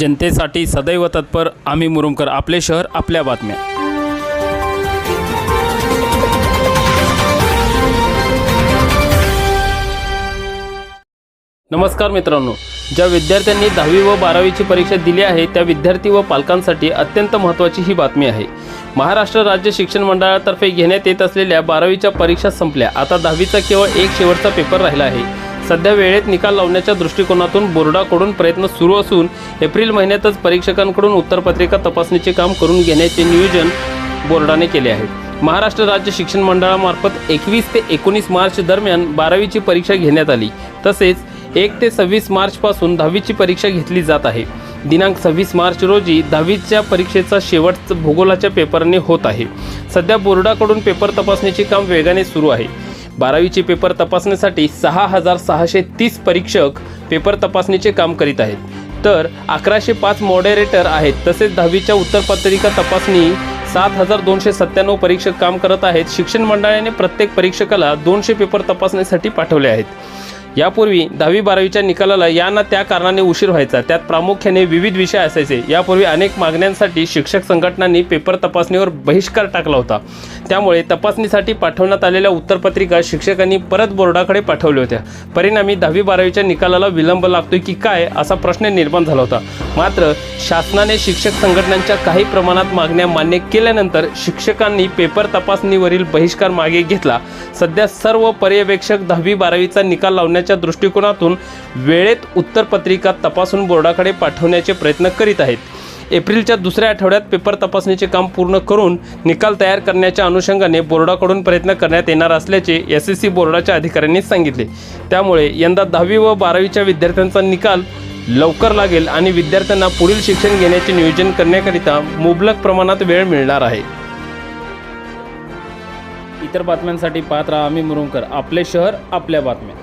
जनतेसाठी सदैव तत्पर आम्ही मुरुमकर आपले शहर आपल्या बातम्या. नमस्कार मित्रांनो. ज्या विद्यार्थ्यांनी दहावी व बारावीची परीक्षा दिली आहे त्या विद्यार्थी व पालकांसाठी अत्यंत महत्त्वाची ही बातमी आहे. महाराष्ट्र राज्य शिक्षण मंडळातर्फे घेण्यात येत असलेल्या बारावीच्या परीक्षा संपल्या. आता दहावीचा केवळ एक शेवटचा पेपर राहिला आहे. सध्या वेळेत निकाल लावण्याच्या दृष्टिकोनातून बोर्डाकडून प्रयत्न सुरू असून एप्रिल महिन्यातच परीक्षकांकडून उत्तरपत्रिका तपासणीचे काम करून घेण्याचे नियोजन बोर्डाने केले आहे. महाराष्ट्र राज्य शिक्षण मंडळामार्फत एकवीस ते एकोणीस मार्च दरम्यान बारावीची परीक्षा घेण्यात आली. तसेच एक ते सव्वीस मार्चपासून दहावीची परीक्षा घेतली जात आहे. दिनांक सव्वीस मार्च रोजी दहावीच्या परीक्षेचा शेवट भूगोलाच्या पेपरने होत आहे. सध्या बोर्डाकडून पेपर तपासणीचे काम वेगाने सुरू आहे. बारावीचे पेपर तपासण्यासाठी सहा हजार सहाशे तीस परीक्षक पेपर तपासणीचे काम करीत आहेत. तर अकराशे पाच मॉडेरेटर आहेत तसेच दहावीच्या उत्तरपत्रिका तपासणी सात हजार दोनशे सत्त्याण्णव परीक्षक काम करत आहेत. शिक्षण मंडळाने प्रत्येक परीक्षकाला दोनशे पेपर तपासण्यासाठी पाठवले आहेत. यापूर्वी दहावी बारावीच्या निकालाला या ना त्या कारणाने उशीर व्हायचा. त्यात प्रामुख्याने विविध विषय असायचे. यापूर्वी अनेक मागण्यांसाठी शिक्षक संघटनांनी पेपर तपासणीवर बहिष्कार टाकला होता. त्यामुळे तपासणीसाठी पाठवण्यात आलेल्या उत्तरपत्रिका शिक्षकांनी परत बोर्डाकडे पाठवल्या होत्या. परिणामी दहावी बारावीच्या निकालाला विलंब लागतोय की काय असा प्रश्न निर्माण झाला होता. मात्र शासनाने शिक्षक संघटनांच्या काही प्रमाणात मागण्या मान्य केल्यानंतर शिक्षकांनी पेपर तपासणीवरील बहिष्कार मागे घेतला. सध्या सर्व पर्यवेक्षक दहावी बारावीचा निकाल लावण्यात करण्याच्या दृष्टिकोनातून वेळेत उत्तरपत्रिका तपासून बोर्डाकडे पाठवण्याचे प्रयत्न करीत आहेत. एप्रिलच्या दुसऱ्या आठवड्यात पेपर तपासणीचे काम पूर्ण करून निकाल तयार करण्याच्या अनुषंगाने बोर्डाकडून प्रयत्न करण्यात येणार असल्याचे एस एस सी बोर्डाच्या अधिकाऱ्यांनी सांगितले. त्यामुळे यंदा दहावी व बारावीच्या विद्यार्थ्यांचा निकाल लवकर लागेल आणि विद्यार्थ्यांना पुढील शिक्षण घेण्याचे नियोजन करण्याकरिता मुबलक प्रमाणात वेळ मिळणार आहे. इतर बातम्यांसाठी पाहत राहा आम्ही मुरुंकर आपले शहर आपल्या बातम्या.